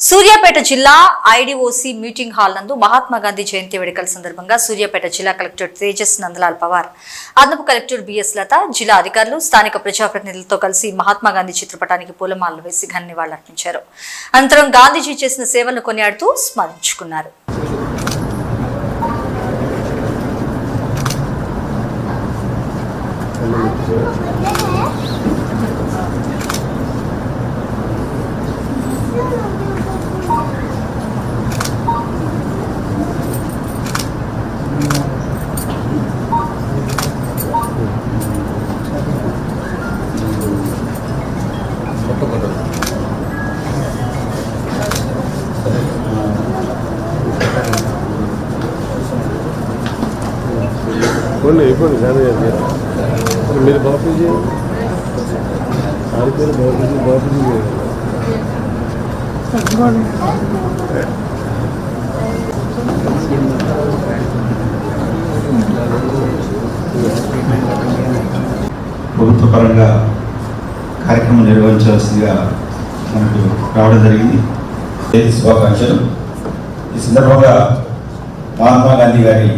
సూర్యాపేట జిల్లా IDOC meeting hall నందు మహాత్మా గాంధీ జయంతి వేడుకల సందర్భంగా సూర్యాపేట జిల్లా కలెక్టర్ తేజస్ నందలాల్ పవార్ అదనపు కలెక్టర్ బిఎస్ లత జిల్లా అధికారులు స్థానిక ప్రజాప్రతినిధులతో కలిసి మహాత్మా గాంధీ చిత్రపటానికి పూలమాలలు వేసి ఘన నివాళులర్పించారు అనంతరం గాంధీజీ చేసిన సేవలను కొనియాడుతూ స్మరించుకున్నారు. ఇవ్వండి ఇవ్వండి గాంధీ మీరు. బాపూజీ? ఆడి పేరు బాపూజీ బాపూజీ గారు. ప్రభుత్వ పరంగా కార్యక్రమం నిర్వహించాల్సిందిగా మనకు రావడం జరిగింది. శుభాకాంక్షలు. ఈ సందర్భంగా మహాత్మా గాంధీ గారి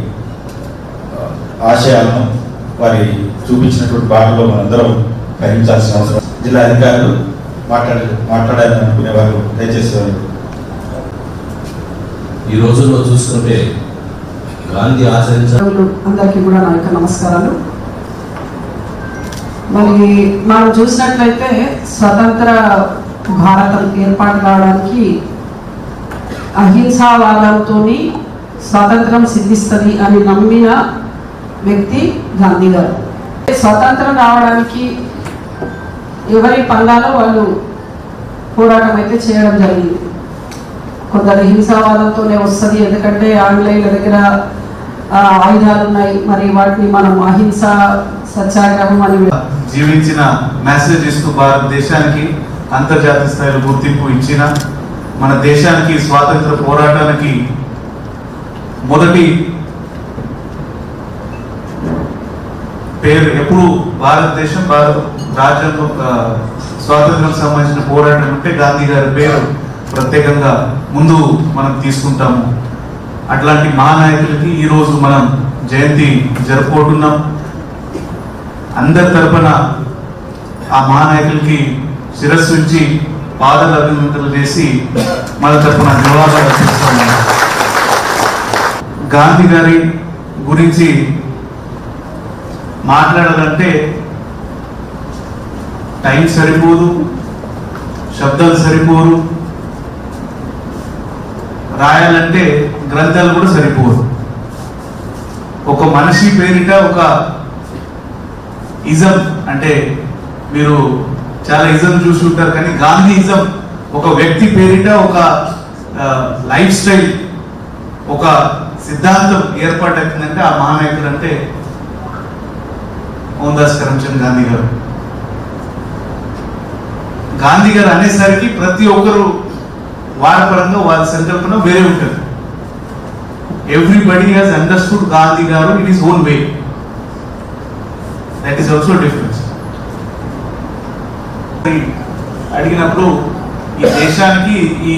ఆశయాలను వారి చూపించినటువంటి బాటలో మనందరం గ్రహించాల్సిన అవసరం. జిల్లా అధికారులు మాట్లాడ మాట్లాడాలని అనుకునేవారు. దయచేసి ఈ రోజుల్లో చూసుకుంటే గాంధీ ఆచరించిన మిత్రులు అందరికీ కూడా నా యొక్క నమస్కారాలు. మరి మనం చూసినట్లయితే స్వతంత్ర భారతం ఏర్పాటు కావడానికి అహింసావాదంతో స్వాతంత్రం సిద్ధిస్తుంది అని నమ్మిన వ్యక్తి గాంధీ గారు. స్వాతంత్రం రావడానికి ఎవరి పనులలో వాళ్ళు పోరాటం అయితే చేయడం జరిగింది. కొందరు హింసావాదంతోనే వస్తుంది ఎందుకంటే ఆంగ్లేయుల దగ్గర ఆయుధాలు ఉన్నాయి. మరి వాటిని మనం అహింస సత్యాగ్రహం అని జీవించిన మెసేజ్ ఇస్తూ భారతదేశానికి అంతర్జాతీయ స్థాయిలో గుర్తింపు ఇచ్చిన మన దేశానికి స్వాతంత్ర పోరాటానికి మొదటి పేరు ఎప్పుడు భారతదేశం భారత రాజ్యాంగం స్వాతంత్రం సంబంధించిన పోరాటం ఉంటే గాంధీ గారి పేరు ప్రత్యేకంగా ముందు మనం తీసుకుంటాము. అట్లాంటి మహానాయకులకి ఈరోజు మనం జయంతి జరుపుకుంటున్నాం. అందరి తరపున ఆ మహానాయకులకి శిరస్సు ఉంచి పాదల అభినందనలు చేసి మన తరపున జవాబు గాంధీ గారి గురించి మాట్లాడాలంటే టైం సరిపోదు శబ్దాలు సరిపోరు రాయాలంటే గ్రంథాలు కూడా సరిపోరు. ఒక మనిషి పేరిట ఒక ఇజం అంటే మీరు చాలా ఇజం చూసి ఉంటారు కానీ గాంధీ ఇజం ఒక వ్యక్తి పేరిట ఒక లైఫ్ స్టైల్ ఒక సిద్ధాంతం ఏర్పాటవుతుందంటే ఆ మహానాయకుడు అంటే మోహన్దాస్ కరమ్చంద్ గాంధీ గారు. గాంధీ గారు అనేసరికి ప్రతి ఒక్కరు వారి పరంగా వారి సంకల్పన వేరే ఉంటుంది everybody has understood Gandhi garu it is own way that is also difference అడిగినప్పుడు ఈ దేశానికి ఈ